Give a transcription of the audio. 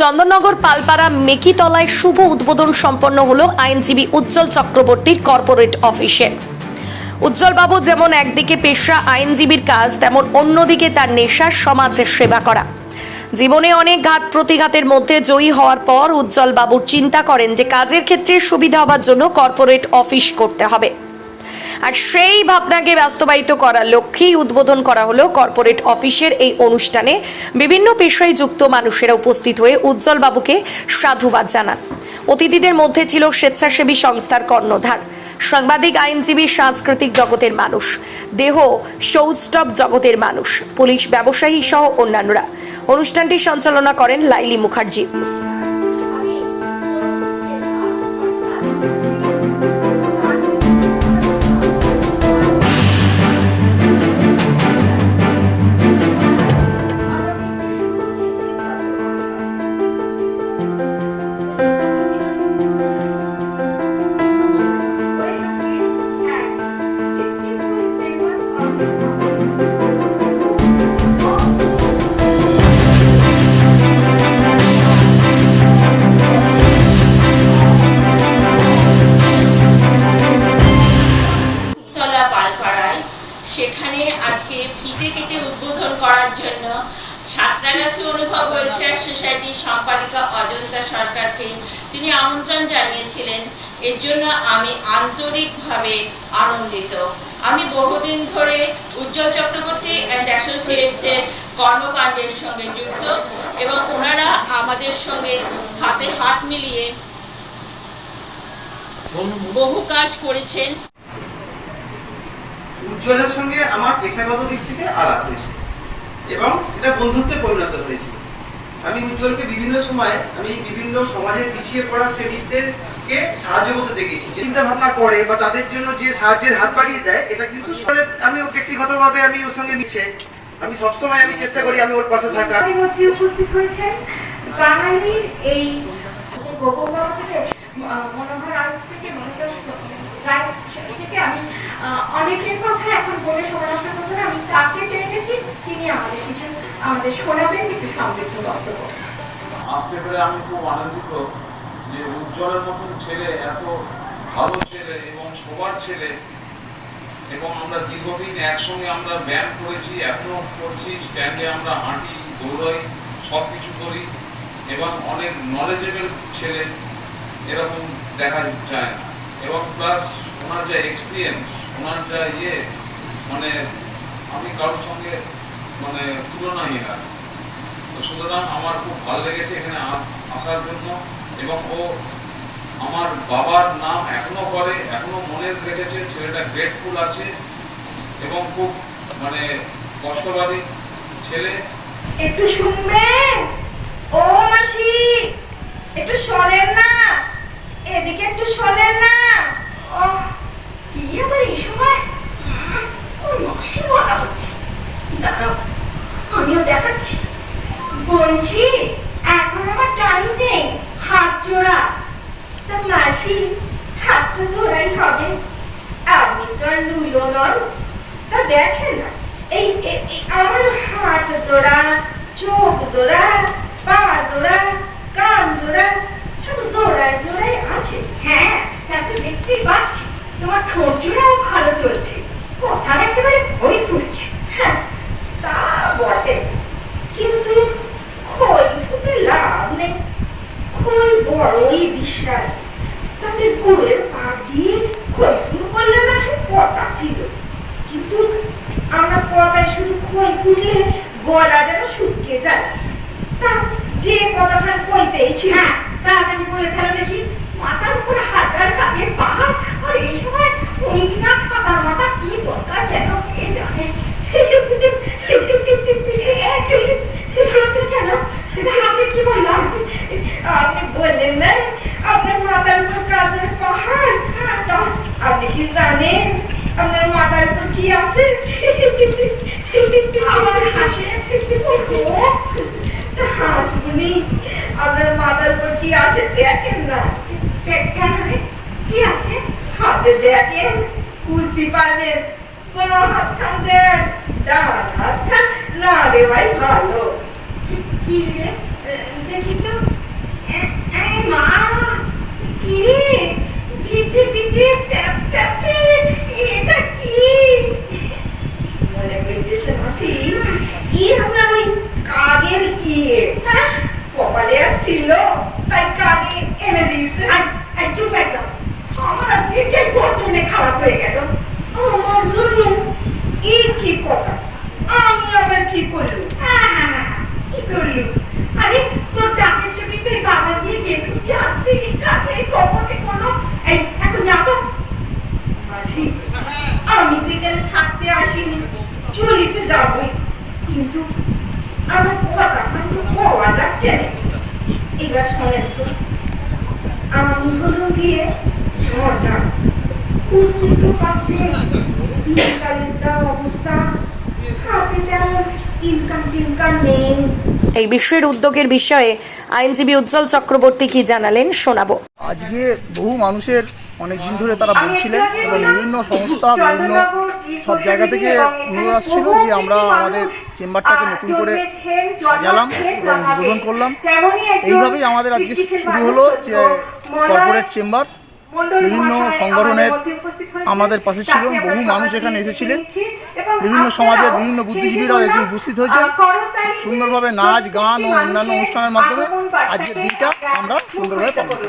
চন্দননগর, পালপাড়া, মেকিতলায় শুভ উদ্বোধন সম্পন্ন হলো আইনজীবী উজ্জ্বল চক্রবর্তীর কর্পোরেট অফিসে। উজ্জ্বলবাবু যেমন একদিকে পেশা আইনজীবীর কাজ, তেমন অন্যদিকে তার নেশা সমাজের সেবা করা। জীবনে অনেক ঘাত প্রতিঘাতের মধ্যে জয়ী হওয়ার পর উজ্জ্বলবাবু চিন্তা করেন যে কাজের ক্ষেত্রে সুবিধা হওয়ার জন্য কর্পোরেট অফিস করতে হবে। আর সেই ভাবনাকে বাস্তবায়িত করার লক্ষ্যেই উদ্বোধন করা হলো কর্পোরেট অফিসের এই অনুষ্ঠানে। বিভিন্ন পেশায় যুক্ত মানুষেরা উপস্থিত হয়ে উজ্জ্বল বাবুকে সাধুবাদ জানান। অতিথিদের মধ্যে ছিল স্বেচ্ছাসেবী সংস্থার কর্ণধার, সাংবাদিক, আইনজীবী, সাংস্কৃতিক জগতের মানুষ, দেহ সৌষ্ঠব জগতের মানুষ, পুলিশ ব্যবসায়ী সহ অন্যান্যরা। অনুষ্ঠানটি সঞ্চালনা করেন লাইলি মুখার্জি। সোসাইটির সম্পাদিকা অজন্তা সরকারকে তিনি আমন্ত্রণ জানিয়েছিলেন। এর জন্য আমি আন্তরিকভাবে আনন্দিত। আমি বহুদিন ধরে উজ্জ্বল চক্রবর্তী অ্যান্ড অ্যাসোসিয়েটসের কর্মকাণ্ডের সঙ্গে যুক্ত এবং ওনারা আমাদের সঙ্গে হাতে হাত মিলিয়ে বহু কাজ করেছেন। উজ্জ্বলের সঙ্গে আমার পেশাগত দিক থেকে আলাপ হয়েছে এবং সেটা বন্ধুত্বে পরিণত হয়েছে। আমি উজ্জ্বলকে বিভিন্ন সময় আমি বিভিন্ন সমাজের পিছিয়ে পড়া শ্রেণীদেরকে সাহায্য করতে দেখেছি। চিন্তা ভাবনা করে বা তাদের জন্য যে সাহায্যের হাত বাড়িয়ে দেয়, এটা কিন্তু আমি ব্যক্তিগতভাবে আমি ওর সঙ্গে মিশে আমি সবসময় আমি চেষ্টা করি আমি ওর পাশে থাকার মধ্যে উপস্থিত হয়েছেন। বাঙালির এই অনেকের কথা এখন বলে শোনাতে কথা আমি তাকে গেছি। তিনি আমাদের কিছু আমাদের শোনাবেন। আসতে পেরে আমি খুব আনন্দিত যে উজ্জ্বলের মতন ছেলে, এত ভালো ছেলে এবং সবার ছেলে এবং আমরা দীর্ঘদিন একসঙ্গে আমরা ব্যায়াম করেছি এখনও করছি স্ট্যান্ডে আমরা হাঁটি, দৌড়াই সব কিছু করি এবং অনেক নলেজেবল ছেলে এরকম দেখা যায়। না এবং প্লাস ওনার যা এক্সপিরিয়েন্স ওনার যা ইয়ে মানে আমি কারোর সঙ্গে মানে তুলনাহীন আর সুতরাং আমার খুব ভালো লেগেছে এখানে আসার জন্য এবং ও আমার বাবার নাম এখনও করে, এখনও মনে রেখেছে ছেলেটা গ্রেটফুল আছে এবং খুব মানে কষ্টবাদী ছেলে। একটু শুনবেন? ও মাসি একটু শোনেন না এদিকে একটু শোনেন না ও কি আবার এই সময় উম, ওর মাসি বলা হচ্ছে দাঁড়াও আমিও দেখাচ্ছি বলছি এখন আমার টাইম নেই হাত জোড়া। তা মাসি হাত তো জোড়াই হবে। আপনি তো আর লুলো নন তা দেখেন না এই আমার হাত জোড়া চোখ জোড়া পা জোড়া কান জোড়া সব জোড়ায় জোড়ায় আছে। হ্যাঁ তা তো দেখতেই পাচ্ছি। তোমার ঠোঁট জোড়াও ভালো চলছে। কথার একেবারে ভরি ফুটছে হ্যাঁ তা বটে কিন্তু খই ফুটে লাভ নেই খই বড়ই বিশাল তাতে গুড়ের পাক দিয়ে খই শুরু করলে না কথা ছিল কিন্তু আমরা শুধু ফুটলে গলা যেন শুকিয়ে যায়। তা যে কথাখান কইতেই ছিল। হ্যাঁ আমি বলে ফেলা দেখি, মাথার উপরে আর কাছে পা, আর এই সময় উনি কিনা ছাতার মাথা কি দরকার যেন কে জানে হাসছো কেন হাসি কি বললাম আপনি বললেন না আপনার মাথার উপর কাজের পাহাড় তা আপনি কি জানেন আপনার মাথার উপর কি আছে আমার হাসি ওহো, তা হাসবুনি আপনার মাথার উপর কি আছে দেখেন না কে- কেন রে কি আছে হাতে দেখেন বুঝতে পারবেন কোন হাত খান দেন ডান হাত খান না রে ভাই ভালো কি রে দেখি তো ছিল তাই কাকে এনে দিয়েছে আর আর চুপ একদম আমার আজকে যে পছন্দে খারাপ হয়ে গেল আমার জন্য এই কি কথা আমি আবার কি করল হ্যাঁ হ্যাঁ হ্যাঁ হ্যাঁ, কি করলু আরে তোর ডাকের ছবি তুই বাবা দিয়ে গেলু কি আসতে কাকে কপটে কোনো এই এখন যা তো আসি আমি তো এখানে থাকতে আসিনি চলি তো যাবই। কিন্তু আমার পাওয়া যাচ্ছে না। এবার শোনেন তো আমি হলো গিয়ে ঝর্ণা বুঝতে তো পারছেন দিনকালের যা অবস্থা হাতে তেমন ইনকাম টিনকাম নেই। এই বিশ্বের উদ্যোগের বিষয়ে আইনজীবী উজ্জ্বল চক্রবর্তী কি জানালেন শোনাবো। আজকে বহু মানুষের অনেক দিন ধরে তারা বলছিলেন এবং বিভিন্ন সংস্থা, বিভিন্ন সব জায়গা থেকে অনুরোধ আসছিল যে আমরা আমাদের চেম্বারটাকে নতুন করে সাজালাম এবং উদ্বোধন করলাম। এইভাবেই আমাদের আজকে শুরু হলো যে কর্পোরেট চেম্বার। বিভিন্ন সংগঠনের আমাদের পাশে ছিলেন বহু মানুষ এখানে এসেছিলেন। বিভিন্ন সমাজের বিভিন্ন বুদ্ধিজীবীরাও এসে উপস্থিত হয়েছেন সুন্দরভাবে নাচ, গান ও অন্যান্য অনুষ্ঠানের মাধ্যমে আজকের দিনটা আমরা সুন্দরভাবে পালন করি